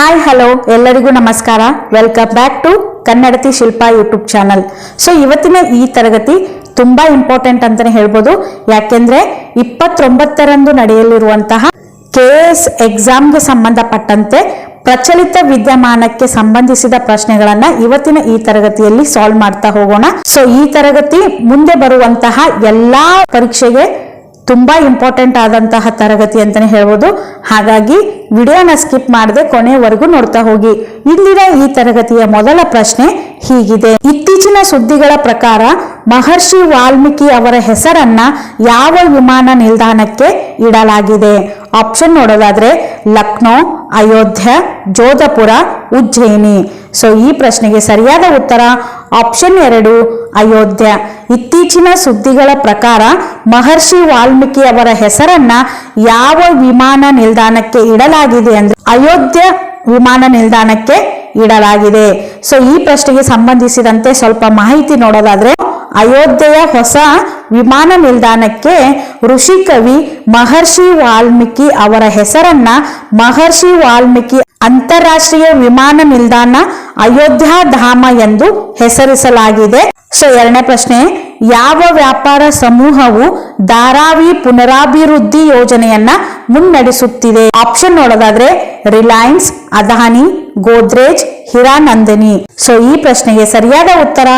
Hi hello ಎಲ್ಲರಿಗೂ ನಮಸ್ಕಾರ. Welcome back to Kannadathi Shilpa YouTube channel so ಇವತ್ತಿನ ಈ ತರಗತಿ ತುಂಬಾ ಇಂಪಾರ್ಟೆಂಟ್ ಅಂತಾನೆ ಹೇಳ್ಬೋದು. ಯಾಕೆಂದ್ರೆ ಇಪ್ಪತ್ತೊಂಬತ್ತರಂದು ನಡೆಯಲಿರುವಂತಹ ಕೆ ಎಸ್ ಎಕ್ಸಾಮ್ಗೆ ಸಂಬಂಧಪಟ್ಟಂತೆ ಪ್ರಚಲಿತ ವಿದ್ಯಮಾನಕ್ಕೆ ಸಂಬಂಧಿಸಿದ ಪ್ರಶ್ನೆಗಳನ್ನ ಇವತ್ತಿನ ಈ ತರಗತಿಯಲ್ಲಿ ಸಾಲ್ವ್ ಮಾಡ್ತಾ ಹೋಗೋಣ. ಸೊ ಈ ತರಗತಿ ಮುಂದೆ ಬರುವಂತಹ ಎಲ್ಲಾ ಪರೀಕ್ಷೆಗೆ ತುಂಬಾ ಇಂಪಾರ್ಟೆಂಟ್ ಆದಂತಹ ತರಗತಿ ಅಂತಾನೆ ಹೇಳ್ಬೋದು. ಹಾಗಾಗಿ ವಿಡಿಯೋನ ಸ್ಕಿಪ್ ಮಾಡದೆ ಕೊನೆವರೆಗೂ ನೋಡ್ತಾ ಹೋಗಿ. ಇಂದಿನ ಈ ತರಗತಿಯ ಮೊದಲ ಪ್ರಶ್ನೆ ಹೀಗಿದೆ. ಇತ್ತೀಚಿನ ಸುದ್ದಿಗಳ ಪ್ರಕಾರ ಮಹರ್ಷಿ ವಾಲ್ಮೀಕಿ ಅವರ ಹೆಸರನ್ನ ಯಾವ ವಿಮಾನ ನಿಲ್ದಾಣಕ್ಕೆ ಇಡಲಾಗಿದೆ? ಆಪ್ಷನ್ ನೋಡೋದಾದ್ರೆ ಲಕ್ನೋ, ಅಯೋಧ್ಯ, ಜೋಧಪುರ, ಉಜ್ಜಯಿನಿ. ಸೊ, ಈ ಪ್ರಶ್ನೆಗೆ ಸರಿಯಾದ ಉತ್ತರ ಆಪ್ಷನ್ ಎರಡು, ಅಯೋಧ್ಯ. ಇತ್ತೀಚಿನ ಸುದ್ದಿಗಳ ಪ್ರಕಾರ ಮಹರ್ಷಿ ವಾಲ್ಮೀಕಿ ಅವರ ಹೆಸರನ್ನ ಯಾವ ವಿಮಾನ ನಿಲ್ದಾಣಕ್ಕೆ ಇಡಲಾಗಿದೆ? ಅಂದ್ರೆ ಅಯೋಧ್ಯೆ ವಿಮಾನ ನಿಲ್ದಾಣಕ್ಕೆ ಇಡಲಾಗಿದೆ. ಸೊ ಈ ಪ್ರಶ್ನೆಗೆ ಸಂಬಂಧಿಸಿದಂತೆ ಸ್ವಲ್ಪ ಮಾಹಿತಿ ನೋಡೋದಾದ್ರೆ, ಅಯೋಧ್ಯೆಯ ಹೊಸ ವಿಮಾನ ನಿಲ್ದಾಣಕ್ಕೆ ಋಷಿಕವಿ ಮಹರ್ಷಿ ವಾಲ್ಮೀಕಿ ಅವರ ಹೆಸರನ್ನ ಮಹರ್ಷಿ ವಾಲ್ಮೀಕಿ ಅಂತಾರಾಷ್ಟ್ರೀಯ ವಿಮಾನ ನಿಲ್ದಾಣ ಅಯೋಧ್ಯಾಧಾಮ ಎಂದು ಹೆಸರಿಸಲಾಗಿದೆ. ಸೊ, ಎರಡನೇ ಪ್ರಶ್ನೆ, ಯಾವ ವ್ಯಾಪಾರ ಸಮೂಹವು ಧಾರಾವಿ ಪುನರಾಭಿವೃದ್ಧಿ ಯೋಜನೆಯನ್ನ ಮುನ್ನಡೆಸುತ್ತಿದೆ? ಆಪ್ಷನ್ ನೋಡೋದಾದ್ರೆ ರಿಲಯನ್ಸ್ ಅದಾನಿ ಗೋದ್ರೇಜ್ ಹಿರಾನಂದಿನಿ ಸೊ, ಈ ಪ್ರಶ್ನೆಗೆ ಸರಿಯಾದ ಉತ್ತರ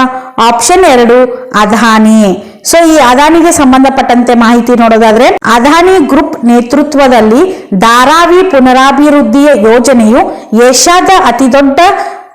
ಆಪ್ಷನ್ ಎರಡು ಅದಾನಿ ಸೊ ಈ ಅದಾನಿಗೆ ಸಂಬಂಧಪಟ್ಟಂತೆ ಮಾಹಿತಿ ನೋಡೋದಾದ್ರೆ, ಅದಾನಿ ಗ್ರೂಪ್ ನೇತೃತ್ವದಲ್ಲಿ ಧಾರಾವಿ ಪುನರಾಭಿವೃದ್ಧಿಯ ಯೋಜನೆಯು ಏಷ್ಯಾದ ಅತಿದೊಡ್ಡ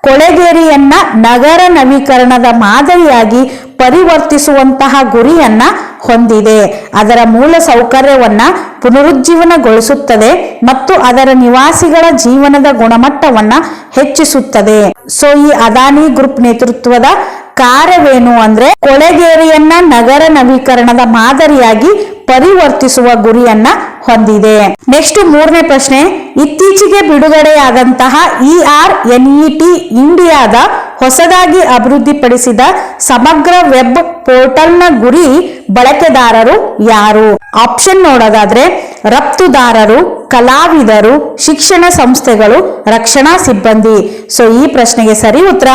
ಕೊಳೆಗೇರಿಯನ್ನ ನಗರ ನವೀಕರಣದ ಮಾದರಿಯಾಗಿ ಪರಿವರ್ತಿಸುವಂತಹ ಗುರಿಯನ್ನ ಹೊಂದಿದೆ. ಅದರ ಮೂಲ ಸೌಕರ್ಯವನ್ನ ಪುನರುಜ್ಜೀವನಗೊಳಿಸುತ್ತದೆ ಮತ್ತು ಅದರ ನಿವಾಸಿಗಳ ಜೀವನದ ಗುಣಮಟ್ಟವನ್ನ ಹೆಚ್ಚಿಸುತ್ತದೆ. ಸೊ ಈ ಅದಾನಿ ಗ್ರೂಪ್ ನೇತೃತ್ವದ ಕಾರ್ಯವೇನು ಅಂದ್ರೆ ಕೊಳೆಗೇರಿಯನ್ನ ನಗರ ನವೀಕರಣದ ಮಾದರಿಯಾಗಿ ಪರಿವರ್ತಿಸುವ ಗುರಿಯನ್ನ ಹೊಂದಿದೆ. ನೆಕ್ಸ್ಟ್ ಮೂರನೇ ಪ್ರಶ್ನೆ, ಇತ್ತೀಚೆಗೆ ಬಿಡುಗಡೆಯಾದಂತಹ ಇ ಆರ್ ಎನ್ಇಟಿ ಇಂಡಿಯಾದ ಹೊಸದಾಗಿ ಅಭಿವೃದ್ಧಿಪಡಿಸಿದ ಸಮಗ್ರ ವೆಬ್ ಪೋರ್ಟಲ್ನ ಗುರಿ ಬಳಕೆದಾರರು ಯಾರು? ಆಪ್ಷನ್ ನೋಡೋದಾದ್ರೆ, ರಫ್ತುದಾರರು ಕಲಾವಿದರು, ಶಿಕ್ಷಣ ಸಂಸ್ಥೆಗಳು, ರಕ್ಷಣಾ ಸಿಬ್ಬಂದಿ. ಸೊ ಈ ಪ್ರಶ್ನೆಗೆ ಸರಿ ಉತ್ತರ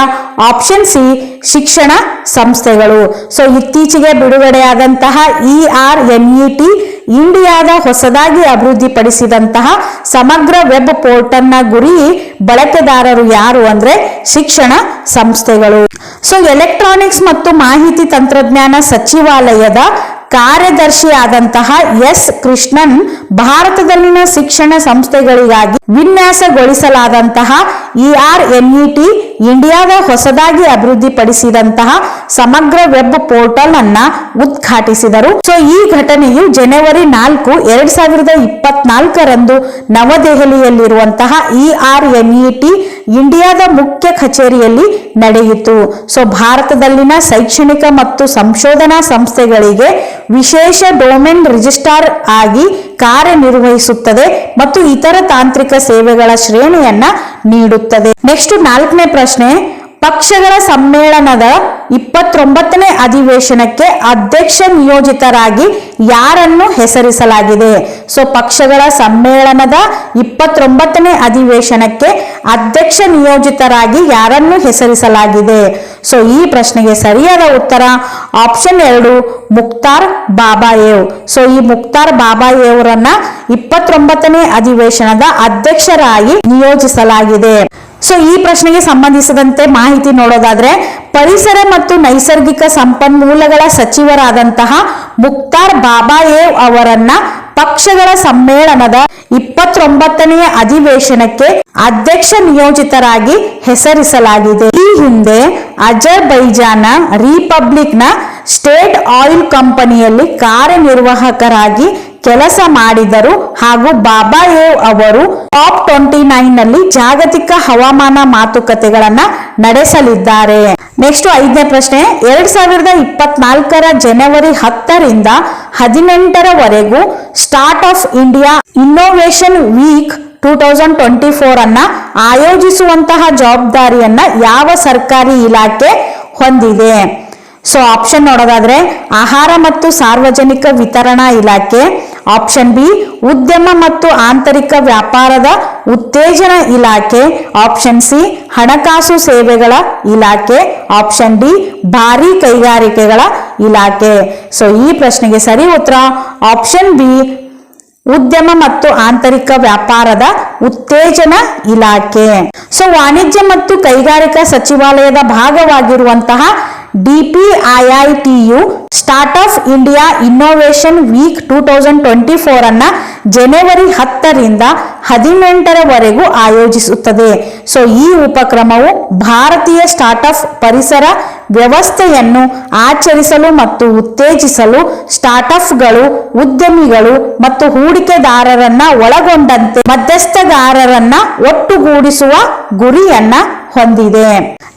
ಆಪ್ಷನ್ ಸಿ ಶಿಕ್ಷಣ ಸಂಸ್ಥೆಗಳು. ಸೊ ಇತ್ತೀಚೆಗೆ ಬಿಡುಗಡೆಯಾದಂತಹ ಇ ಆರ್ ಎನ್ಇಟಿ ಇಂಡಿಯಾದ ಹೊಸದಾಗಿ ಅಭಿವೃದ್ಧಿಪಡಿಸಿದಂತಹ ಸಮಗ್ರ ವೆಬ್ ಪೋರ್ಟಲ್ನ ಗುರಿ ಬಳಕೆದಾರರು ಯಾರು ಅಂದ್ರೆ ಶಿಕ್ಷಣ ಸಂಸ್ಥೆಗಳು. ಸೊ ಎಲೆಕ್ಟ್ರಾನಿಕ್ಸ್ ಮತ್ತು ಮಾಹಿತಿ ತಂತ್ರಜ್ಞಾನ ಸಚಿವಾಲಯದ ಕಾರ್ಯದರ್ಶಿಯಾದಂತಹ ಎಸ್. ಕೃಷ್ಣನ್ ಭಾರತದಲ್ಲಿನ ಶಿಕ್ಷಣ ಸಂಸ್ಥೆಗಳಿಗಾಗಿ ವಿನ್ಯಾಸಗೊಳಿಸಲಾದಂತಹ ಇ ಆರ್ ಎನ್ಇಟಿ ಇಂಡಿಯಾದ ಹೊಸದಾಗಿ ಅಭಿವೃದ್ಧಿಪಡಿಸಿದಂತಹ ಸಮಗ್ರ ವೆಬ್ ಪೋರ್ಟಲ್ ಅನ್ನ ಉದ್ಘಾಟಿಸಿದರು. ಸೊ, ಈ ಘಟನೆಯು ಜನವರಿ ನಾಲ್ಕು, ಎರಡ್ ಸಾವಿರದ ಇಪ್ಪತ್ನಾಲ್ಕರಂದು ನವದೆಹಲಿಯಲ್ಲಿರುವಂತಹ ಇ ಆರ್ ಎನ್ಇಟಿ ಇಂಡಿಯಾದ ಮುಖ್ಯ ಕಚೇರಿಯಲ್ಲಿ ನಡೆಯಿತು. ಸೊ, ಭಾರತದಲ್ಲಿನ ಶೈಕ್ಷಣಿಕ ಮತ್ತು ಸಂಶೋಧನಾ ಸಂಸ್ಥೆಗಳಿಗೆ ವಿಶೇಷ ಡೊಮೇನ್ ರಿಜಿಸ್ಟ್ರಾರ್ ಆಗಿ ಕಾರ್ಯನಿರ್ವಹಿಸುತ್ತದೆ ಮತ್ತು ಇತರ ತಾಂತ್ರಿಕ ಸೇವೆಗಳ ಶ್ರೇಣಿಯನ್ನ ನೀಡುತ್ತದೆ. ನೆಕ್ಸ್ಟ್ ನಾಲ್ಕನೇ ಪ್ರಶ್ನೆ ಪಕ್ಷಗಳ ಸಮ್ಮೇಳನದ ಇಪ್ಪತ್ತೊಂಬತ್ತನೇ ಅಧಿವೇಶನಕ್ಕೆ ಅಧ್ಯಕ್ಷ ನಿಯೋಜಿತರಾಗಿ ಯಾರನ್ನು ಹೆಸರಿಸಲಾಗಿದೆ? ಸೊ, ಪಕ್ಷಗಳ ಸಮ್ಮೇಳನದ ಇಪ್ಪತ್ತೊಂಬತ್ತನೇ ಅಧಿವೇಶನಕ್ಕೆ ಅಧ್ಯಕ್ಷ ನಿಯೋಜಿತರಾಗಿ ಯಾರನ್ನು ಹೆಸರಿಸಲಾಗಿದೆ? ಸೊ, ಈ ಪ್ರಶ್ನೆಗೆ ಸರಿಯಾದ ಉತ್ತರ ಆಪ್ಷನ್ ಎರಡು ಮುಕ್ತಾರ್ ಬಾಬಾಯೇವ್. ಸೊ, ಈ ಮುಕ್ತಾರ್ ಬಾಬಾಯೇವ್ರನ್ನ ಇಪ್ಪತ್ತೊಂಬತ್ತನೇ ಅಧಿವೇಶನದ ಅಧ್ಯಕ್ಷರಾಗಿ ನಿಯೋಜಿಸಲಾಗಿದೆ. ಸೊ ಈ ಪ್ರಶ್ನೆಗೆ ಸಂಬಂಧಿಸಿದಂತೆ ಮಾಹಿತಿ ನೋಡೋದಾದ್ರೆ, ಪರಿಸರ ಮತ್ತು ನೈಸರ್ಗಿಕ ಸಂಪನ್ಮೂಲಗಳ ಸಚಿವರಾದಂತಹ ಮುಕ್ತಾರ್ ಬಾಬಾಯೇವ್ ಅವರನ್ನ ಪಕ್ಷಗಳ ಸಮ್ಮೇಳನದ ಇಪ್ಪತ್ತೊಂಬತ್ತನೆಯ ಅಧಿವೇಶನಕ್ಕೆ ಅಧ್ಯಕ್ಷ ನಿಯೋಜಿತರಾಗಿ ಹೆಸರಿಸಲಾಗಿದೆ. ಈ ಹಿಂದೆ ಅಜರ್ಬೈಜಾನ ರಿಪಬ್ಲಿಕ್ನ ಸ್ಟೇಟ್ ಆಯಿಲ್ ಕಂಪನಿಯಲ್ಲಿ ಕಾರ್ಯನಿರ್ವಾಹಕರಾಗಿ ಕೆಲಸ ಮಾಡಿದರು ಹಾಗೂ ಬಾಬಾಯೇವ್ ಅವರು ಟಾಪ್ ಟ್ವೆಂಟಿ ನೈನ್ನಲ್ಲಿ ಜಾಗತಿಕ ಹವಾಮಾನ ಮಾತುಕತೆಗಳನ್ನ ನಡೆಸಲಿದ್ದಾರೆ. ನೆಕ್ಸ್ಟ್ ಐದನೇ ಪ್ರಶ್ನೆ, ಎರಡ್ ಸಾವಿರದ ಇಪ್ಪತ್ನಾಲ್ಕರ ಜನವರಿ ಹತ್ತರಿಂದ ಹದಿನೆಂಟರವರೆಗೂ startup India innovation week two thousand twenty four ಅನ್ನ ಆಯೋಜಿಸುವಂತಹ ಜವಾಬ್ದಾರಿಯನ್ನ ಯಾವ ಸರ್ಕಾರಿ ಇಲಾಖೆ ಹೊಂದಿದೆ? ಸೊ, ಆಪ್ಷನ್ ನೋಡೋದಾದ್ರೆ, ಆಹಾರ ಮತ್ತು ಸಾರ್ವಜನಿಕ ವಿತರಣಾ ಇಲಾಖೆ ಆಪ್ಷನ್ ಬಿ ಉದ್ಯಮ ಮತ್ತು ಆಂತರಿಕ ವ್ಯಾಪಾರದ ಉತ್ತೇಜನ ಇಲಾಖೆ. ಆಪ್ಷನ್ ಸಿ ಹಣಕಾಸು ಸೇವೆಗಳ ಇಲಾಖೆ. ಆಪ್ಷನ್ ಡಿ ಭಾರಿ ಕೈಗಾರಿಕೆಗಳ ಇಲಾಖೆ. ಸೊ ಈ ಪ್ರಶ್ನೆಗೆ ಸರಿ ಉತ್ತರ. ಆಪ್ಷನ್ ಬಿ ಉದ್ಯಮ ಮತ್ತು ಆಂತರಿಕ ವ್ಯಾಪಾರದ ಉತ್ತೇಜನ ಇಲಾಖೆ. ಸೊ ವಾಣಿಜ್ಯ ಮತ್ತು ಕೈಗಾರಿಕಾ ಸಚಿವಾಲಯದ ಭಾಗವಾಗಿರುವಂತಹ ಡಿಪಿಐಐಟಿಯು startup India innovation week two thousand twenty four ಅನ್ನ ಜನವರಿ ಹತ್ತರಿಂದ ಹದಿನೆಂಟರವರೆಗೂ ಆಯೋಜಿಸುತ್ತದೆ. ಸೊ, ಈ ಉಪಕ್ರಮವು ಭಾರತೀಯ ಸ್ಟಾರ್ಟ್ಅಪ್ ಪರಿಸರ ವ್ಯವಸ್ಥೆಯನ್ನು ಆಚರಿಸಲು ಮತ್ತು ಉತ್ತೇಜಿಸಲು ಸ್ಟಾರ್ಟ್ಅಪ್ಗಳು, ಉದ್ಯಮಿಗಳು ಮತ್ತು ಹೂಡಿಕೆದಾರರನ್ನ ಒಳಗೊಂಡಂತೆ ಮಧ್ಯಸ್ಥಗಾರರನ್ನ ಒಟ್ಟುಗೂಡಿಸುವ ಗುರಿಯನ್ನ ಹೊಂದಿದೆ.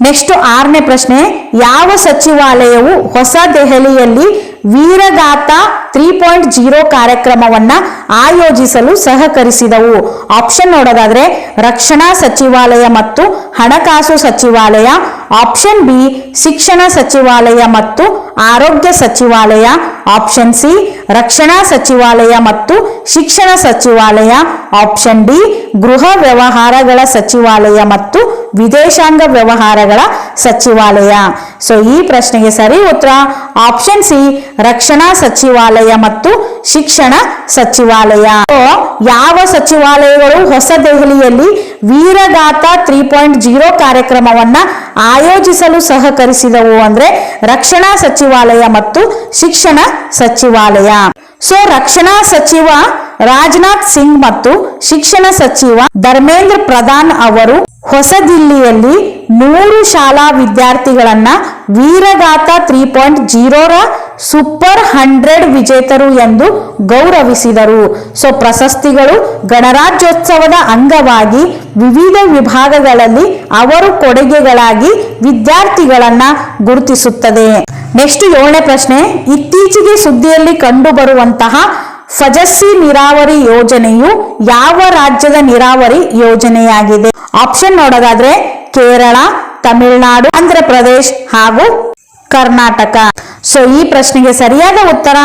ನೆಕ್ಸ್ಟ್ ಆರನೇ ಪ್ರಶ್ನೆ ಯಾವ ಸಚಿವಾಲಯವು ಹೊಸ ದೆಹಲಿಯಲ್ಲಿ ವೀರಗಾತ ತ್ರೀ ಪಾಯಿಂಟ್ ಜೀರೋ ಕಾರ್ಯಕ್ರಮವನ್ನ ಆಯೋಜಿಸಲು ಸಹಕರಿಸಿದವು. ಆಪ್ಷನ್ ನೋಡೋದಾದ್ರೆ, ರಕ್ಷಣಾ ಸಚಿವಾಲಯ ಮತ್ತು ಹಣಕಾಸು ಸಚಿವಾಲಯ, ಆಪ್ಷನ್ ಬಿ, ಶಿಕ್ಷಣ ಸಚಿವಾಲಯ ಮತ್ತು ಆರೋಗ್ಯ ಸಚಿವಾಲಯ, ಆಪ್ಷನ್ ಸಿ, ರಕ್ಷಣಾ ಸಚಿವಾಲಯ ಮತ್ತು ಶಿಕ್ಷಣ ಸಚಿವಾಲಯ, ಆಪ್ಷನ್ ಡಿ, ಗೃಹ ವ್ಯವಹಾರಗಳ ಸಚಿವಾಲಯ ಮತ್ತು ವಿದೇಶಾಂಗ ವ್ಯವಹಾರಗಳ ಸಚಿವಾಲಯ. ಸೊ ಈ ಪ್ರಶ್ನೆಗೆ ಸರಿ ಉತ್ತರ, ಆಪ್ಷನ್ ಸಿ ರಕ್ಷಣಾ ಸಚಿವಾಲಯ ಮತ್ತು ಶಿಕ್ಷಣ ಸಚಿವಾಲಯ. ಯಾವ ಸಚಿವಾಲಯಗಳು ಹೊಸ ದೆಹಲಿಯಲ್ಲಿ ವೀರಗಾತ ತ್ರೀ ಪಾಯಿಂಟ್ ಜೀರೋ ಕಾರ್ಯಕ್ರಮವನ್ನ ಆಯೋಜಿಸಲು ಸಹಕರಿಸಿದವು ಅಂದ್ರೆ ರಕ್ಷಣಾ ಸಚಿವಾಲಯ ಮತ್ತು ಶಿಕ್ಷಣ ಸಚಿವಾಲಯ. ಸೊ, ರಕ್ಷಣಾ ಸಚಿವ ರಾಜನಾಥ್ ಸಿಂಗ್ ಮತ್ತು ಶಿಕ್ಷಣ ಸಚಿವ ಧರ್ಮೇಂದ್ರ ಪ್ರಧಾನ್ ಅವರು ಹೊಸ ದಿಲ್ಲಿಯಲ್ಲಿ ನೂರು ಶಾಲಾ ವಿದ್ಯಾರ್ಥಿಗಳನ್ನ ವೀರಗಾತ ತ್ರೀ ಪಾಯಿಂಟ್ ಜೀರೋರ ಸೂಪರ್ ಹಂಡ್ರೆಡ್ ವಿಜೇತರು ಎಂದು ಗೌರವಿಸಿದರು. ಸೊ, ಪ್ರಶಸ್ತಿಗಳು ಗಣರಾಜ್ಯೋತ್ಸವದ ಅಂಗವಾಗಿ ವಿವಿಧ ವಿಭಾಗಗಳಲ್ಲಿ ಅವರು ಕೊಡುಗೆಗಳಾಗಿ ವಿದ್ಯಾರ್ಥಿಗಳನ್ನ ಗುರುತಿಸುತ್ತದೆ. ನೆಕ್ಸ್ಟ್ ಏಳನೇ ಪ್ರಶ್ನೆ, ಇತ್ತೀಚೆಗೆ ಸುದ್ದಿಯಲ್ಲಿ ಕಂಡುಬರುವಂತಹ ಫಜಸ್ಸಿ ನೀರಾವರಿ ಯೋಜನೆಯು ಯಾವ ರಾಜ್ಯದ ನೀರಾವರಿ ಯೋಜನೆಯಾಗಿದೆ? ಆಪ್ಷನ್ ನೋಡೋದಾದ್ರೆ ಕೇರಳ, ತಮಿಳುನಾಡು ಆಂಧ್ರ ಪ್ರದೇಶ್ ಹಾಗೂ ಕರ್ನಾಟಕ. ಸೊ ಈ ಪ್ರಶ್ನೆಗೆ ಸರಿಯಾದ ಉತ್ತರ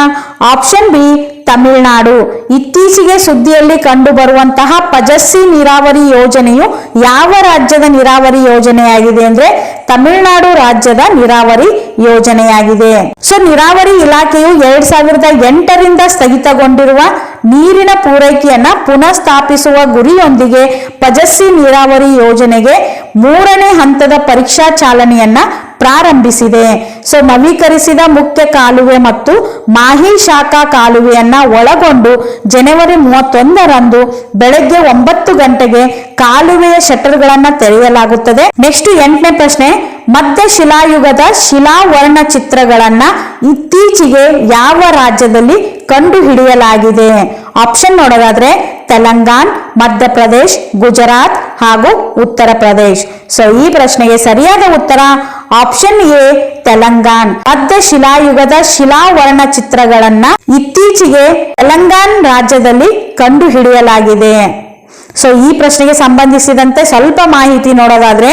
ಆಪ್ಷನ್ ಬಿ ತಮಿಳುನಾಡು. ಇತ್ತೀಚೆಗೆ ಸುದ್ದಿಯಲ್ಲಿ ಕಂಡು ಬರುವಂತಹ ಪಜಸ್ಸಿ ನೀರಾವರಿ ಯೋಜನೆಯು ಯಾವ ರಾಜ್ಯದ ನೀರಾವರಿ ಯೋಜನೆಯಾಗಿದೆ ಅಂದ್ರೆ ತಮಿಳುನಾಡು ರಾಜ್ಯದ ನೀರಾವರಿ ಯೋಜನೆಯಾಗಿದೆ. ಸೊ ನೀರಾವರಿ ಇಲಾಖೆಯು ಎರಡ್ ಸಾವಿರದ ಎಂಟರಿಂದ ಸ್ಥಗಿತಗೊಂಡಿರುವ ನೀರಿನ ಪೂರೈಕೆಯನ್ನ ಪುನಃ ಸ್ಥಾಪಿಸುವ ಗುರಿಯೊಂದಿಗೆ ಪಜಸ್ಸಿ ನೀರಾವರಿ ಯೋಜನೆಗೆ ಮೂರನೇ ಹಂತದ ಪರೀಕ್ಷಾ ಚಾಲನೆಯನ್ನ ಪ್ರಾರಂಭಿಸಿದೆ. ಸೊ ನವೀಕರಿಸಿದ ಮುಖ್ಯ ಕಾಲುವೆ ಮತ್ತು ಮಾಹಿ ಶಾಖಾ ಕಾಲುವೆಯನ್ನ ಒಳಗೊಂಡು ಜನವರಿ ಮೂವತ್ತೊಂದರಂದು ಬೆಳಗ್ಗೆ ಒಂಬತ್ತು ಗಂಟೆಗೆ ಕಾಲುವೆಯ ಶಟರ್ಗಳನ್ನ ತೆರೆಯಲಾಗುತ್ತದೆ. ನೆಕ್ಸ್ಟ್ ಎಂಟನೇ ಪ್ರಶ್ನೆ, ಮಧ್ಯ ಶಿಲಾಯುಗದ ಶಿಲಾವರ್ಣ ಚಿತ್ರಗಳನ್ನ ಇತ್ತೀಚೆಗೆ ಯಾವ ರಾಜ್ಯದಲ್ಲಿ ಕಂಡು ಹಿಡಿಯಲಾಗಿದೆ ಆಪ್ಷನ್ ನೋಡೋದಾದ್ರೆ, ತೆಲಂಗಾಣ, ಮಧ್ಯಪ್ರದೇಶ್, ಗುಜರಾತ್ ಹಾಗೂ ಉತ್ತರ ಪ್ರದೇಶ್. ಸೊ ಈ ಪ್ರಶ್ನೆಗೆ ಸರಿಯಾದ ಉತ್ತರ ಆಪ್ಷನ್ ಎ ತೆಲಂಗಾಣ. ಮಧ್ಯ ಶಿಲಾಯುಗದ ಶಿಲಾವರ್ಣ ಚಿತ್ರಗಳನ್ನ ಇತ್ತೀಚೆಗೆ ತೆಲಂಗಾಣ ರಾಜ್ಯದಲ್ಲಿ ಕಂಡು ಹಿಡಿಯಲಾಗಿದೆ ಸೊ ಈ ಪ್ರಶ್ನೆಗೆ ಸಂಬಂಧಿಸಿದಂತೆ ಸ್ವಲ್ಪ ಮಾಹಿತಿ ನೋಡೋದಾದ್ರೆ,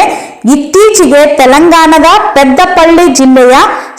ಇತ್ತೀಚೆಗೆ ತೆಲಂಗಾಣದ ಪೆದ್ದಪಳ್ಳಿ ಜಿಲ್ಲೆಯ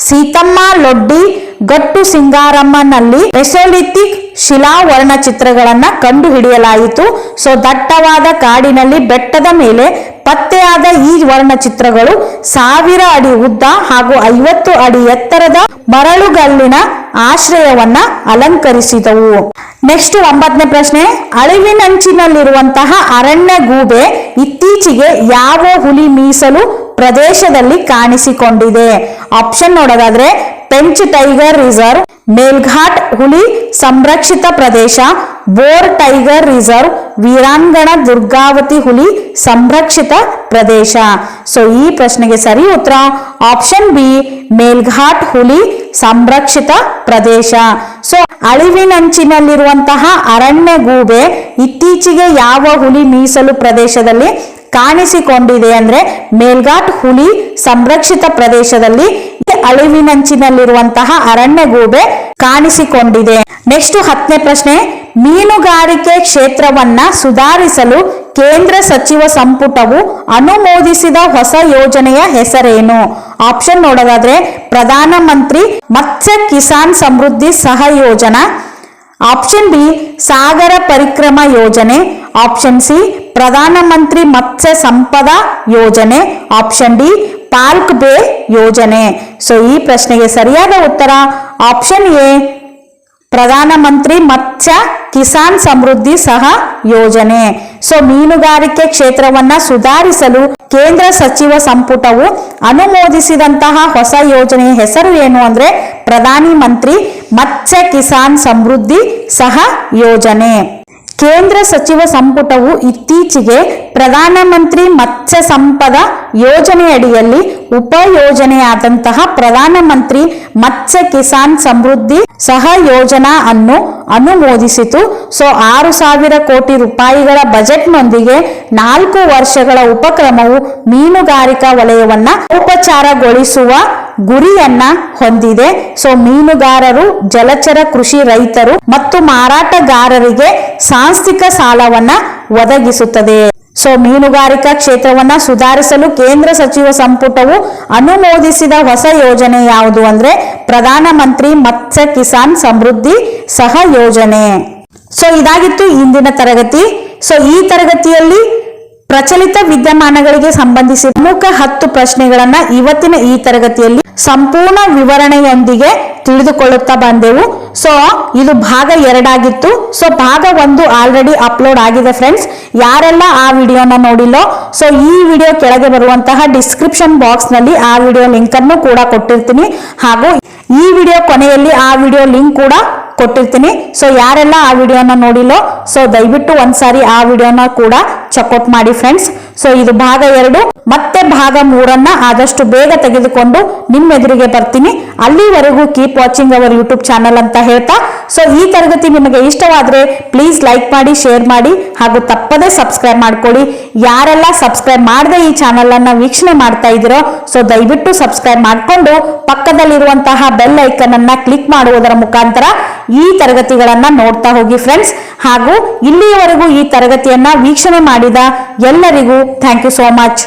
ಸೀತಮ್ಮ ಲೊಡ್ಡಿ ಗಟ್ಟು ಸಿಂಗಾರಮ್ಮನಲ್ಲಿ ಮೆಸೋಲಿಥಿಕ್ ಶಿಲಾ ಚಿತ್ರಗಳನ್ನ ಕಂಡು ಹಿಡಿಯಲಾಯಿತು ಸೊ, ದಟ್ಟವಾದ ಕಾಡಿನಲ್ಲಿ ಬೆಟ್ಟದ ಮೇಲೆ ಪತ್ತೆಯಾದ ಈ ವರ್ಣಚಿತ್ರಗಳು ಸಾವಿರ ಅಡಿ ಉದ್ದ ಹಾಗೂ ಐವತ್ತು ಅಡಿ ಎತ್ತರದ ಮರಳುಗಲ್ಲಿನ ಆಶ್ರಯವನ್ನ ಅಲಂಕರಿಸಿದವು. ನೆಕ್ಸ್ಟ್ ಒಂಬತ್ತನೇ ಪ್ರಶ್ನೆ. ಅಳಿವಿನಂಚಿನಲ್ಲಿರುವಂತಹ ಅರಣ್ಯ ಗೂಬೆ ಇತ್ತೀಚೆಗೆ ಯಾವ ಹುಲಿ ಮೀಸಲು ಪ್ರದೇಶದಲ್ಲಿ ಕಾಣಿಸಿಕೊಂಡಿದೆ? ಆಪ್ಷನ್ ನೋಡೋದಾದ್ರೆ ಪೆಂಚ್ ಟೈಗರ್ ರಿಸರ್ವ್, ಮೇಲ್ಘಾಟ್ ಹುಲಿ ಸಂರಕ್ಷಿತ ಪ್ರದೇಶ, ಬೋರ್ ಟೈಗರ್ ರಿಸರ್ವ್, ವೀರಾಂಗಣ ದುರ್ಗಾವತಿ ಹುಲಿ ಸಂರಕ್ಷಿತ ಪ್ರದೇಶ. ಸೊ ಈ ಪ್ರಶ್ನೆಗೆ ಸರಿ ಉತ್ತರ ಆಪ್ಷನ್ ಬಿ ಮೇಲ್ಘಾಟ್ ಹುಲಿ ಸಂರಕ್ಷಿತ ಪ್ರದೇಶ. ಸೊ ಅಳಿವಿನಂಚಿನಲ್ಲಿರುವಂತಹ ಅರಣ್ಯ ಗೂಬೆ ಇತ್ತೀಚೆಗೆ ಯಾವ ಹುಲಿ ಮೀಸಲು ಪ್ರದೇಶದಲ್ಲಿ ಕಾಣಿಸಿಕೊಂಡಿದೆ ಅಂದ್ರೆ ಮೇಲ್ಘಾಟ್ ಹುಲಿ ಸಂರಕ್ಷಿತ ಪ್ರದೇಶದಲ್ಲಿ ಅಳಿವಿನಂಚಿನಲ್ಲಿರುವಂತಹ ಅರಣ್ಯ ಗೂಬೆ ಕಾಣಿಸಿಕೊಂಡಿದೆ. ನೆಕ್ಸ್ಟ್ ಹತ್ತನೇ ಪ್ರಶ್ನೆ, ಮೀನುಗಾರಿಕೆ ಕ್ಷೇತ್ರವನ್ನ ಸುಧಾರಿಸಲು ಕೇಂದ್ರ ಸಚಿವ ಸಂಪುಟವು ಅನುಮೋದಿಸಿದ ಹೊಸ ಯೋಜನೆಯ ಹೆಸರೇನು? ಆಪ್ಷನ್ ನೋಡೋದಾದ್ರೆ, ಪ್ರಧಾನ ಮಂತ್ರಿ ಮತ್ಸ್ಯ ಕಿಸಾನ್ ಸಮೃದ್ಧಿ ಸಹ ಯೋಜನಾ. ಆಪ್ಷನ್ ಬಿ, ಸಾಗರ ಪರಿಕ್ರಮ ಯೋಜನೆ. ಆಪ್ಷನ್ ಸಿ ಪ್ರಧಾನಮಂತ್ರಿ ಮತ್ಸ್ಯ ಸಂಪದ ಯೋಜನೆ. ಆಪ್ಷನ್ ಡಿ, ಪಾಲ್ಕ್ ಬೇ ಯೋಜನೆ. ಸೊ ಈ ಪ್ರಶ್ನೆಗೆ ಸರಿಯಾದ ಉತ್ತರ ಆಪ್ಷನ್ ಎ ಪ್ರಧಾನಮಂತ್ರಿ ಮತ್ಸ್ಯ ಕಿಸಾನ್ ಸಮೃದ್ಧಿ ಸಹ ಯೋಜನೆ. ಸೊ ಮೀನುಗಾರಿಕೆ ಕ್ಷೇತ್ರವನ್ನ ಸುಧಾರಿಸಲು ಕೇಂದ್ರ ಸಚಿವ ಸಂಪುಟವು ಅನುಮೋದಿಸಿದಂತಹ ಹೊಸ ಯೋಜನೆಯ ಹೆಸರು ಏನು ಅಂದ್ರೆ ಪ್ರಧಾನಿ ಮಂತ್ರಿ ಮತ್ಸ್ಯ ಕಿಸಾನ್ ಸಮೃದ್ಧಿ ಸಹ ಯೋಜನೆ. ಕೇಂದ್ರ ಸಚಿವ ಸಂಪುಟವು ಇತ್ತೀಚೆಗೆ ಪ್ರಧಾನಮಂತ್ರಿ ಮತ್ಸ್ಯ ಸಂಪದ ಯೋಜನೆಯಡಿಯಲ್ಲಿ ಉಪಯೋಜನೆಯಾದಂತಹ ಪ್ರಧಾನಮಂತ್ರಿ ಮತ್ಸ್ಯ ಕಿಸಾನ್ ಸಮೃದ್ಧಿ ಸಹ ಯೋಜನಾ ಅನ್ನು ಅನುಮೋದಿಸಿತು. ಸೊ, ಆರು ಸಾವಿರ ಕೋಟಿ ರೂಪಾಯಿಗಳ ಬಜೆಟ್ನೊಂದಿಗೆ ನಾಲ್ಕು ವರ್ಷಗಳ ಉಪಕ್ರಮವು ಮೀನುಗಾರಿಕಾ ವಲಯವನ್ನ ಉಪಚಾರಗೊಳಿಸುವ ಗುರಿಯನ್ನ ಹೊಂದಿದೆ. ಸೊ, ಮೀನುಗಾರರು, ಜಲಚರ ಕೃಷಿ ರೈತರು ಮತ್ತು ಮಾರಾಟಗಾರರಿಗೆ ಸಾಂಸ್ಥಿಕ ಸಾಲವನ್ನ ಒದಗಿಸುತ್ತದೆ. ಸೊ ಮೀನುಗಾರಿಕಾ ಕ್ಷೇತ್ರವನ್ನ ಸುಧಾರಿಸಲು ಕೇಂದ್ರ ಸಚಿವ ಸಂಪುಟವು ಅನುಮೋದಿಸಿದ ಹೊಸ ಯೋಜನೆ ಯಾವುದು ಅಂದ್ರೆ ಪ್ರಧಾನಮಂತ್ರಿ ಮತ್ಸ್ಯ ಕಿಸಾನ್ ಸಮೃದ್ಧಿ ಸಹ ಯೋಜನೆ. ಸೊ ಇದಾಗಿತ್ತು ಇಂದಿನ ತರಗತಿ. ಸೊ ಈ ತರಗತಿಯಲ್ಲಿ ಪ್ರಚಲಿತ ವಿದ್ಯಮಾನಗಳಿಗೆ ಸಂಬಂಧಿಸಿದ ಪ್ರಮುಖ ಹತ್ತು ಪ್ರಶ್ನೆಗಳನ್ನ ಇವತ್ತಿನ ಈ ತರಗತಿಯಲ್ಲಿ ಸಂಪೂರ್ಣ ವಿವರಣೆಯೊಂದಿಗೆ ತಿಳಿದುಕೊಳ್ಳುತ್ತಾ ಬಂದೆವು. ಸೊ ಇದು ಭಾಗ ಎರಡಾಗಿತ್ತು. ಸೊ ಭಾಗ ಒಂದು ಆಲ್ರೆಡಿ ಅಪ್ಲೋಡ್ ಆಗಿದೆ ಫ್ರೆಂಡ್ಸ್ ಯಾರೆಲ್ಲ ಆ ವಿಡಿಯೋನ ನೋಡಿಲ್ಲೋ ಸೊ ಈ ವಿಡಿಯೋ ಕೆಳಗೆ ಬರುವಂತಹ ಡಿಸ್ಕ್ರಿಪ್ಷನ್ ಬಾಕ್ಸ್ನಲ್ಲಿ ಆ ವಿಡಿಯೋ ಲಿಂಕ್ ಅನ್ನು ಕೂಡ ಕೊಟ್ಟಿರ್ತೀನಿ. ಹಾಗೂ ಈ ವಿಡಿಯೋ ಕೊನೆಯಲ್ಲಿ ಆ ವಿಡಿಯೋ ಲಿಂಕ್ ಕೂಡ ಕೊಟ್ಟಿರ್ತೀನಿ. ಸೊ ಯಾರೆಲ್ಲ ಆ ವಿಡಿಯೋನ ನೋಡಿಲ್ಲೋ ಸೊ ದಯವಿಟ್ಟು ಒಂದ್ಸಾರಿ ಆ ವಿಡಿಯೋನ ಕೂಡ ಚೆಕ್ಔಟ್ ಮಾಡಿ ಫ್ರೆಂಡ್ಸ್ ಸೊ ಇದು ಭಾಗ ಎರಡು. ಮತ್ತೆ ಭಾಗ ಮೂರನ್ನ ಆದಷ್ಟು ಬೇಗ ತೆಗೆದುಕೊಂಡು ನಿಮ್ಮ ಎದುರಿಗೆ ಬರ್ತೀನಿ. ಅಲ್ಲಿವರೆಗೂ keep watching our YouTube channel ಅಂತ ಹೇಳ್ತಾ. ಸೊ ಈ ತರಗತಿ ನಿಮಗೆ ಇಷ್ಟವಾದ್ರೆ ಪ್ಲೀಸ್ ಲೈಕ್ ಮಾಡಿ ಶೇರ್ ಮಾಡಿ ಹಾಗೂ ತಪ್ಪದೇ ಸಬ್ಸ್ಕ್ರೈಬ್ ಮಾಡ್ಕೊಳ್ಳಿ. ಯಾರೆಲ್ಲ ಸಬ್ಸ್ಕ್ರೈಬ್ ಮಾಡದೆ ಈ ಚಾನಲ್ ಅನ್ನ ವೀಕ್ಷಣೆ ಮಾಡ್ತಾ ಇದ್ದೀರೋ ಸೊ ದಯವಿಟ್ಟು ಸಬ್ಸ್ಕ್ರೈಬ್ ಮಾಡಿಕೊಂಡು ಪಕ್ಕದಲ್ಲಿರುವಂತಹ ಬೆಲ್ ಐಕನ್ ಅನ್ನ ಕ್ಲಿಕ್ ಮಾಡುವುದರ ಮುಖಾಂತರ ಈ ತರಗತಿಗಳನ್ನ ನೋಡ್ತಾ ಹೋಗಿ ಫ್ರೆಂಡ್ಸ್ ಹಾಗೂ ಇಲ್ಲಿಯವರೆಗೂ ಈ ತರಗತಿಯನ್ನ ವೀಕ್ಷಣೆ ಮಾಡಿದ ಎಲ್ಲರಿಗೂ ಥ್ಯಾಂಕ್ ಯು ಸೋ ಮಚ್